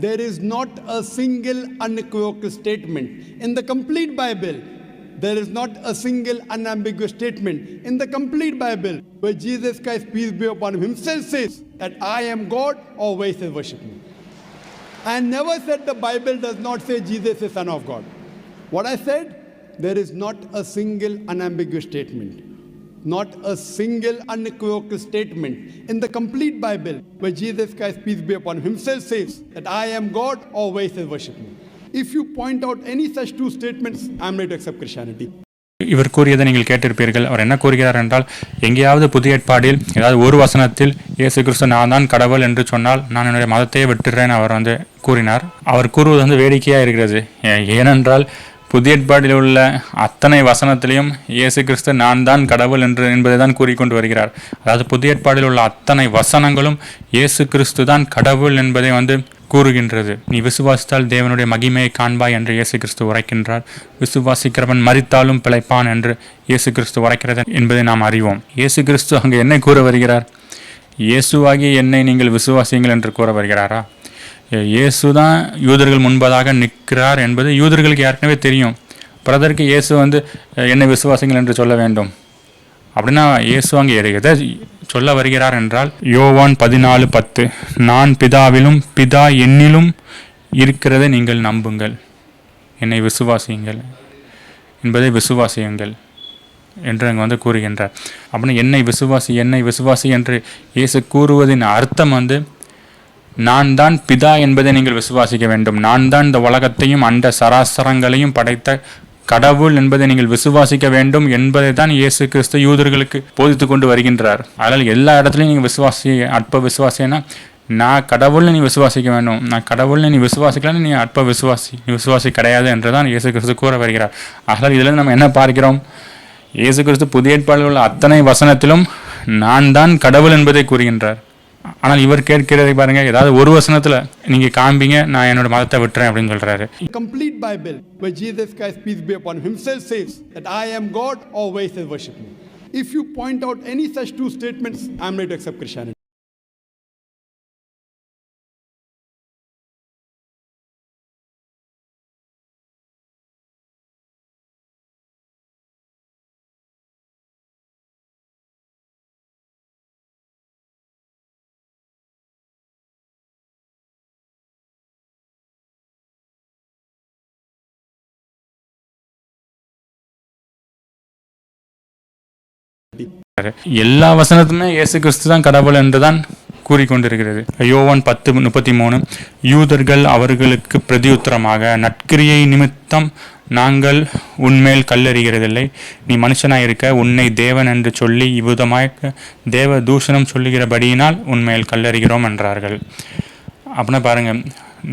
there is not a single unequivocal statement in the complete Bible. There is not a single unambiguous statement in the complete Bible where Jesus Christ, peace be upon him, himself says that I am God, always says worship me. I never said the Bible does not say Jesus is Son of God. What I said, there is not a single unambiguous statement, not a single unequivocal statement in the complete Bible where Jesus Christ, peace be upon him, himself says that I am God, always says worship me. If you point out any such two statements, I am ready to accept Christianity. இவர் கூறியதை நீங்கள் கேட்டிருப்பீர்கள் அவர் என்ன கூறுகிறார் என்றால் எங்கேயாவது புதிய ஏற்பாடில் ஏதாவது ஒரு வசனத்தில் இயேசு கிறிஸ்து நான் தான் கடவுள் என்று சொன்னால் நான் என்னுடைய மதத்தையே விட்டுறேன் அவர் வந்து கூறினார் அவர் கூறுவது வந்து வேடிக்கையாக இருக்கிறது ஏனென்றால் புதிய ஏற்பாட்டில் உள்ள அத்தனை வசனத்திலையும் இயேசு கிறிஸ்து நான் தான் கடவுள் என்று என்பதை தான் கூறிக்கொண்டு வருகிறார். அதாவது புதிய ஏற்பாடில் உள்ள அத்தனை வசனங்களும் இயேசு கிறிஸ்து தான் கடவுள் என்பதை வந்து கூறுகின்றது. நீ விசுவாசித்தால் தேவனுடைய மகிமையை காண்பாய் என்று இயேசு கிறிஸ்து உரைக்கின்றார். விசுவாசிக்கிறவன் மறித்தாலும் பிழைப்பான் என்று இயேசு கிறிஸ்து உரைக்கிறது என்பதை நாம் அறிவோம். இயேசு கிறிஸ்து அங்கு என்ன கூற வருகிறார்? இயேசுவாகிய என்னை நீங்கள் விசுவாசியுங்கள் என்று கூற வருகிறாரா? இயேசு தான் யூதர்கள் முன்பதாக நிற்கிறார் என்பது யூதர்களுக்கு ஏற்கனவே தெரியும். பிரதருக்கு இயேசு வந்து என்ன என்னை விசுவாசிங்கள் என்று சொல்ல வேண்டும். அப்படின்னா இயேசு அங்கே எதை எதை சொல்ல வருகிறார் என்றால் யோவான் பதினாலு பத்து நான் பிதாவிலும் பிதா என்னிலும் இருக்கிறதை நீங்கள் நம்புங்கள். என்னை விசுவாசியுங்கள் என்பதை விசுவாசியுங்கள் என்று அங்கே வந்து கூறுகின்றார். அப்படின்னா என்னை விசுவாசி என்னை விசுவாசி என்று இயேசு கூறுவதின் அர்த்தம் வந்து நான் தான் பிதா என்பதை நீங்கள் விசுவாசிக்க வேண்டும். நான் தான் இந்த உலகத்தையும் அண்ட சராசரங்களையும் படைத்த கடவுள் என்பதை நீங்கள் விசுவாசிக்க வேண்டும் என்பதை தான் இயேசு கிறிஸ்து யூதர்களுக்கு போதித்து கொண்டு வருகின்றார். அதனால் எல்லா இடத்துலையும் நீங்கள் விசுவாசி அற்ப விசுவாசினா நான் கடவுள்னு நீ விசுவாசிக்க வேண்டும் நான் கடவுள்னு நீ விசுவாசிக்கலன்னு நீ அற்ப விசுவாசி நீ விசுவாசி கிடையாது என்று தான் இயேசு கிறிஸ்து கூற வருகிறார். ஆகலால் இதில் நம்ம என்ன பார்க்கிறோம்? இயேசு கிறிஸ்து புதிய ஏற்பாடில் உள்ள அத்தனை வசனத்திலும் நான் தான் கடவுள் என்பதை கூறுகின்றார். ஆனால் இவர் கேட்கிறதை பாருங்க ஏதாவது ஒரு வசனத்துல நீங்க காம்பிங்க நான் என்னோட மதத்தை விட்டுறேன் அப்படின்னு சொல்றாரு complete Bible where Jesus Christ, peace be upon him, himself says that I am God, always worship me. If you point out any such two statements, I am ready to accept Christianity. எல்லா வசனத்துமே இயேசு கிறிஸ்து தான் கடவுள் என்றுதான் கூறிக்கொண்டிருக்கிறது. யோவான் பத்து முப்பத்தி மூணு யூதர்கள் அவர்களுக்கு பிரதியுத்தரமாக நற்கிரியை நிமித்தம் நாங்கள் உன்மேல் கல்லறிகிறதில்லை. நீ மனுஷனாய் இருக்க உன்னை தேவன் என்று சொல்லி இவ்விதமாய் தேவ தூஷணம் சொல்லுகிறபடியினால் உன்மேல் கல்லறிகிறோம் என்றார்கள். அப்படின்னா பாருங்க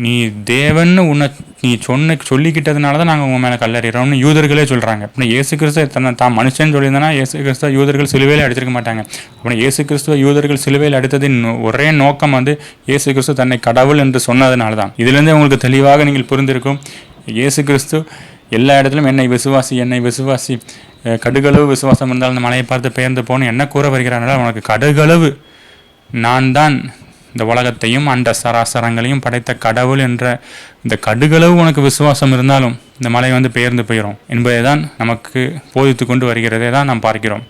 நீ தேவன்னு உன்னை நீ சொன்ன சொல்லிக்கிட்டதுனால தான் நாங்கள் உங்கள் மேலே கல்லறிகிறோம்னு யூதர்களே சொல்கிறாங்க அப்படின்னா ஏசு கிறிஸ்துவ தன்னை தான் மனுஷன் சொல்லியிருந்தனா ஏசு கிறிஸ்துவ யூதர்கள் சிலுவையில் அடிச்சிருக்க மாட்டாங்க. அப்படின்னா ஏசு கிறிஸ்துவ யூதர்கள் சிலுவையில் அடித்ததின் ஒரே நோக்கம் வந்து இயேசு கிறிஸ்து தன்னை கடவுள் என்று சொன்னதுனால தான் இதுலேருந்தே உங்களுக்கு தெளிவாக நீங்கள் புரிந்திருக்கும் ஏசு கிறிஸ்து எல்லா இடத்துலையும் என்னை விசுவாசி என்னை விசுவாசி கடுகளவு விசுவாசம் இருந்தால் அந்த மலையை பார்த்து பெயர்ந்து போகணும் என்ன கூற வருகிறார்கள் உனக்கு கடுகளவு. நான் தான் இந்த உலகத்தையும் அண்ட சராசரங்களையும் படைத்த கடவுள் என்ற இந்த கடுகளவு உனக்கு விசுவாசம் இருந்தாலும் இந்த மலை வந்து பெயர்ந்து போயிடும் என்பதை தான் நமக்கு போதித்து கொண்டு வருகிறதை தான் நாம் பார்க்கிறோம்.